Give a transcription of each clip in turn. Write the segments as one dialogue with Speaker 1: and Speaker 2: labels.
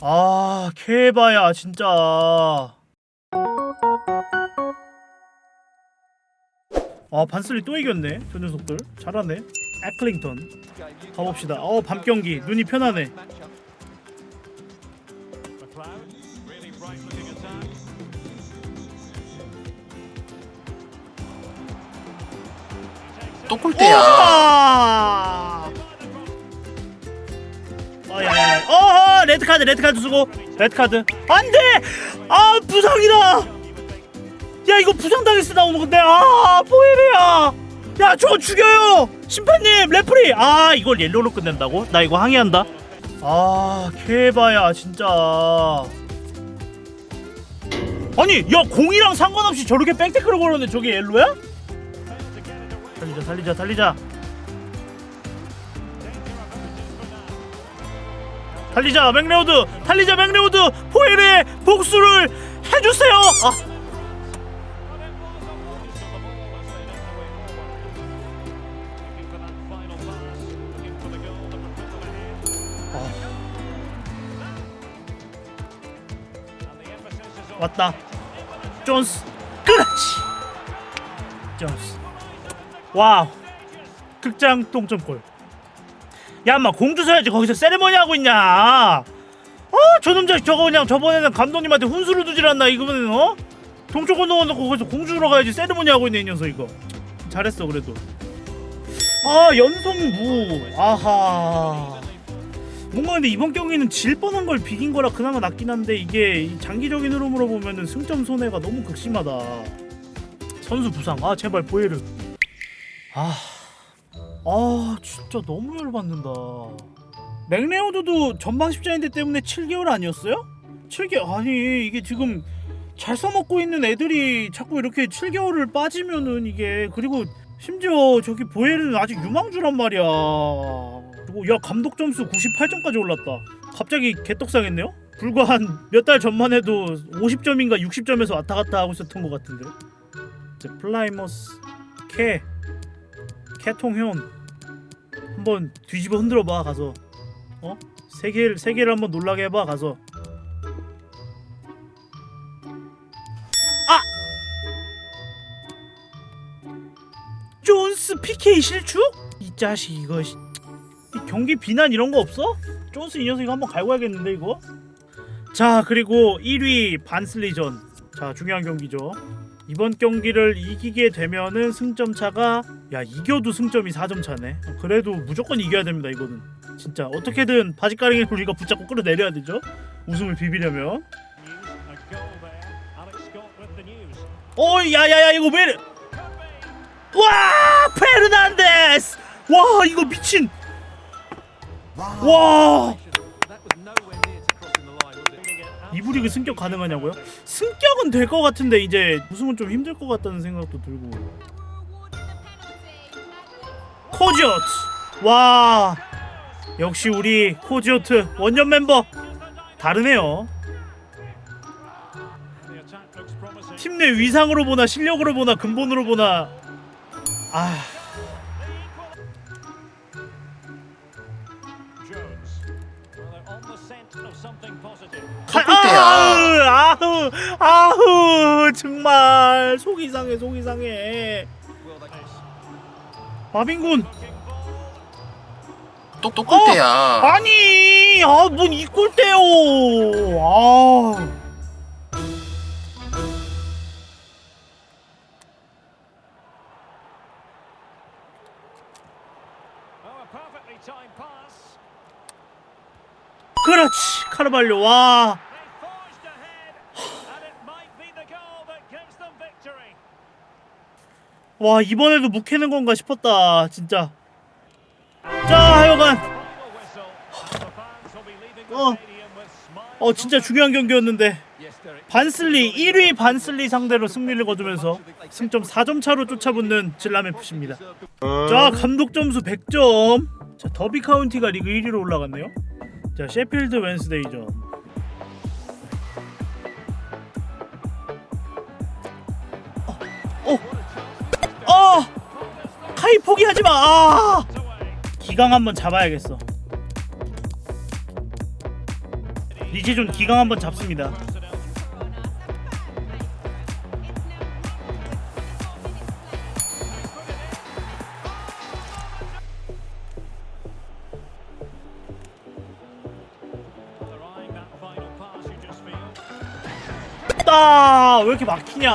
Speaker 1: 아 케바야 진짜. 아 반슬리 또 이겼네 저 녀석들. 잘하네. 애클링턴. 가봅시다. 어 밤경기. 눈이 편하네.
Speaker 2: 또 골대야.
Speaker 1: 레드 카드, 레드 카드 쓰고, 레드 카드. 안 돼! 아, 부상이다! 야, 이거 부상 당했어, 나오는 건데. 아, 포에르야! 야, 저거 죽여요! 심판님, 레프리! 아, 이걸 옐로로 끝낸다고? 나 이거 항의한다. 아, 케바야, 진짜. 아니, 야, 공이랑 상관없이 저렇게 백태클을 걸었는데 저게 옐로야? 살리자, 살리자, 살리자. 달리자 맥레오드. 달리자 맥레오드. 포엘의 복수를 해주세요. 아. 아. 왔다. 존스. 그렇지. 존스. 와우. 극장 동점골 야, 인마 공주 서야지 거기서 세레머니 하고 있냐? 어, 저놈 자식 저거 그냥 저번에는 감독님한테 훈수를 두질 않나 이거는 어? 동쪽을 넣어놓고 거기서 공주로 가야지 세레머니 하고 있네 이 녀석 이거. 잘했어 그래도. 아 연속무 아하. 뭔가 근데 이번 경기는 질 뻔한 걸 비긴 거라 그나마 낫긴 한데 이게 이 장기적인 흐름으로 보면은 승점 손해가 너무 극심하다. 선수 부상 아 제발 보에르. 아. 아 진짜 너무 열받는다. 맥레오드도 전방 십자인대 때문에 7개월 아니었어요? 7개월 아니 이게 지금 잘 써먹고 있는 애들이 자꾸 이렇게 7개월을 빠지면은 이게 그리고 심지어 저기 보엘은 아직 유망주란 말이야. 그리고 야 감독 점수 98점까지 올랐다. 갑자기 개떡상했네요? 불과 한 몇 달 전만 해도 50점인가 60점에서 왔다 갔다 하고 있었던 것 같은데. 플라이머스 캐 캐통현 한번 뒤집어 흔들어 봐 가서. 어? 세계를 세계를 한번 놀라게 해봐 가서. 아! 존스 PK 실축 이 자식 이거 씨. 이 경기 비난 이런 거 없어? 존스 이 녀석 이거 한번 갈고 야겠는데 이거? 자 그리고 1위 반슬리전. 자 중요한 경기죠 이번 경기를 이기게 되면은 승점 차가 야 이겨도 승점이 4점 차네. 그래도 무조건 이겨야 됩니다 이거는. 진짜 어떻게든 바지가랑이를 우리가 붙잡고 끌어내려야 되죠. 우승을 비비려면. 어 야야야 이거 왜? 와 페르난데스. 와 이거 미친. 와 리그 승격 가능하냐고요? 승격은 될 것 같은데 이제 우승은 좀 힘들 것 같다는 생각도 들고. 코지오트. 와 역시 우리 코지오트 원년 멤버. 다르네요. 팀 내 위상으로 보나 실력으로 보나 근본으로 보나. 아
Speaker 2: 또 골대야.
Speaker 1: 아우 아우 아우 정말. 속 이상해 속 이상해. 마빈군.
Speaker 2: 또, 또 골대야.
Speaker 1: 아니 아뭔 이 꼴대요. 아 그렇지 카르발료 와 와 이번에도 묵히는 건가 싶었다 진짜 자 하여간 어, 어 진짜 중요한 경기였는데 반슬리 1위 반슬리 상대로 승리를 거두면서 승점 4점 차로 쫓아붙는 질람 FC입니다. 자 감독 점수 100점. 자 더비 카운티가 리그 1위로 올라갔네요. 자 셰필드 웬스데이전. 어, 어, 어, 카이 포기하지 마. 아, 기강 한번 잡아야겠어. 리제존 기강 한번 잡습니다. 따! 왜 이렇게 막히냐?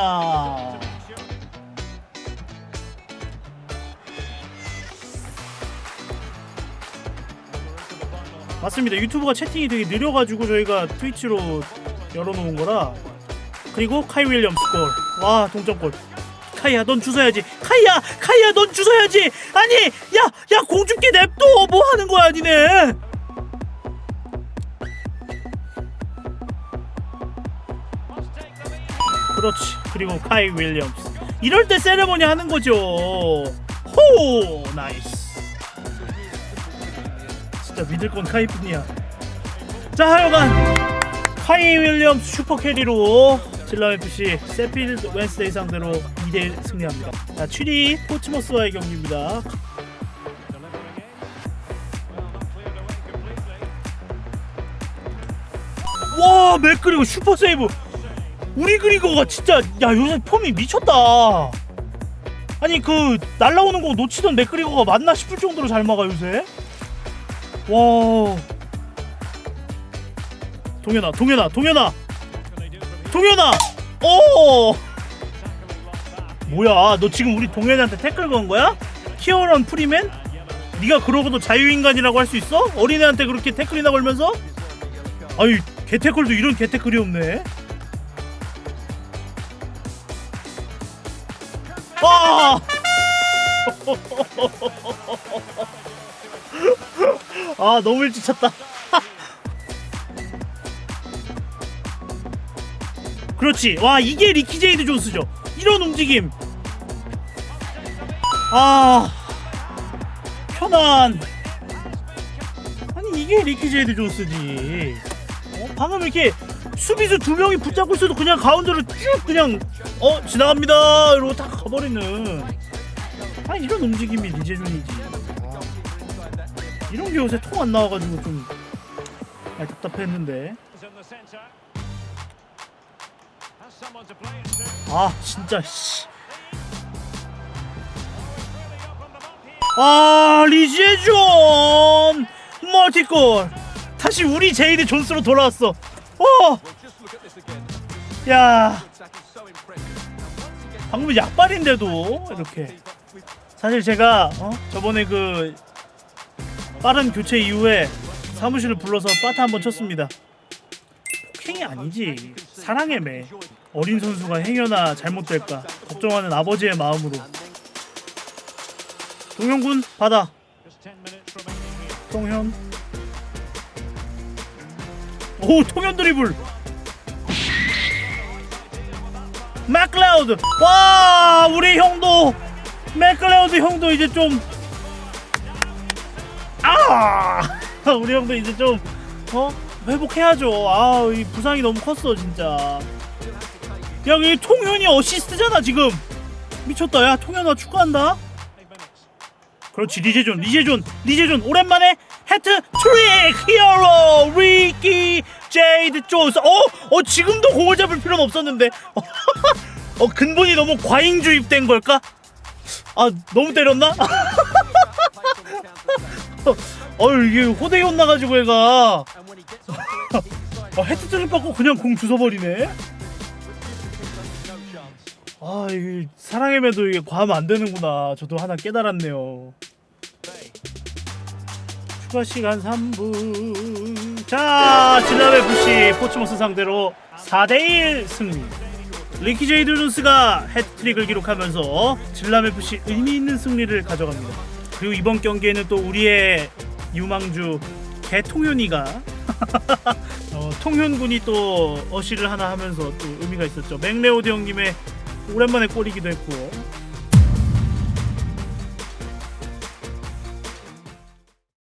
Speaker 1: 맞습니다. 유튜브가 채팅이 되게 느려가지고 저희가 트위치로 열어놓은 거라. 그리고 카이 윌리엄스 골. 와 동점골. 카이야 넌 주워야지. 카이야 카이야 넌 주워야지. 아니 야야 공주께 냅둬 뭐 하는 거야 니네. 그렇지. 그리고 카이 윌리엄스. 이럴 때 세레머니 하는 거죠. 호 나이스. 진짜 믿을 건 카이뿐이야. 자 하여간 카이 윌리엄스 슈퍼 캐리로 질러 FC 세필드 웬스데이 상대로 2대 승리합니다. 자 7위 포츠머스와의 경기입니다. 와 맥그리고 슈퍼 세이브. 우리 그리고가 진짜 야 요새 폼이 미쳤다. 아니 그 날라오는 거 놓치던 맥그리고가 맞나 싶을 정도로 잘 막아 요새. 와. 동현아, 동현아, 동현아, 동현아. 오. 뭐야? 너 지금 우리 동현이한테 태클 건 거야? 키어런 프리맨? 네가 그러고도 자유인간이라고 할 수 있어? 어린애한테 그렇게 태클이나 걸면서? 아유, 개태클도 이런 개태클이 없네. 아! 아 너무 일찍 쳤다. 그렇지. 와 이게 리키 제이드 존스죠. 이런 움직임. 아 편안. 아니 이게 리키 제이드 존스지. 어? 방금 이렇게 수비수 두 명이 붙잡고 있어도 그냥 가운데로 쭉 그냥 어 지나갑니다 이러고 딱 가버리는. 아 이런 움직임이 리제존이지. 이런 게 요새 통 안 나와가지고 좀 많이 답답했는데 아 진짜 씨. 아 리제존 멀티골 다시 우리 제이드 존스로 돌아왔어 어! 야 방금 약발인데도 이렇게 사실 제가 어? 저번에 그 빠른 교체 이후에 사무실을 불러서 빠타 한번 쳤습니다. 폭행이 아니지. 사랑의 매. 어린 선수가 행여나 잘못될까 걱정하는 아버지의 마음으로. 동현군 받아. 동현. 오 통현 드리블. 맥클라우드. 와 우리 형도 맥클라우드 형도 이제 좀 아! 우리 형도 이제 좀 어? 회복해야죠. 아, 이 부상이 너무 컸어, 진짜. 야, 이 통현이 어시스트잖아, 지금. 미쳤다. 야, 통현아 축구한다. 그렇지, 리제존, 리제존, 리제존. 오랜만에 해트 트릭 히어로 리키 제이드 존스. 어, 어 지금도 공을 잡을 필요는 없었는데. 어, 근본이 너무 과잉 주입된 걸까? 아, 너무 때렸나? 어휴 이게 호되게 나가지고 얘가 아, 헤드트를 받고 그냥 공 주워버리네 아 이게 사랑의 매도 이게 과하면 안 되는구나 저도 하나 깨달았네요 추가 시간 3분 자 진라베 FC 포츠모스 상대로 4대1 승리 리키 제이드 존스가 해트트릭을 기록하면서 진람 FC 의미 있는 승리를 가져갑니다. 그리고 이번 경기에는 또 우리의 유망주 개통현이가 어, 통현군이 또 어시를 하나 하면서 또 의미가 있었죠. 맥레오드 형님의 오랜만에 골이기도 했고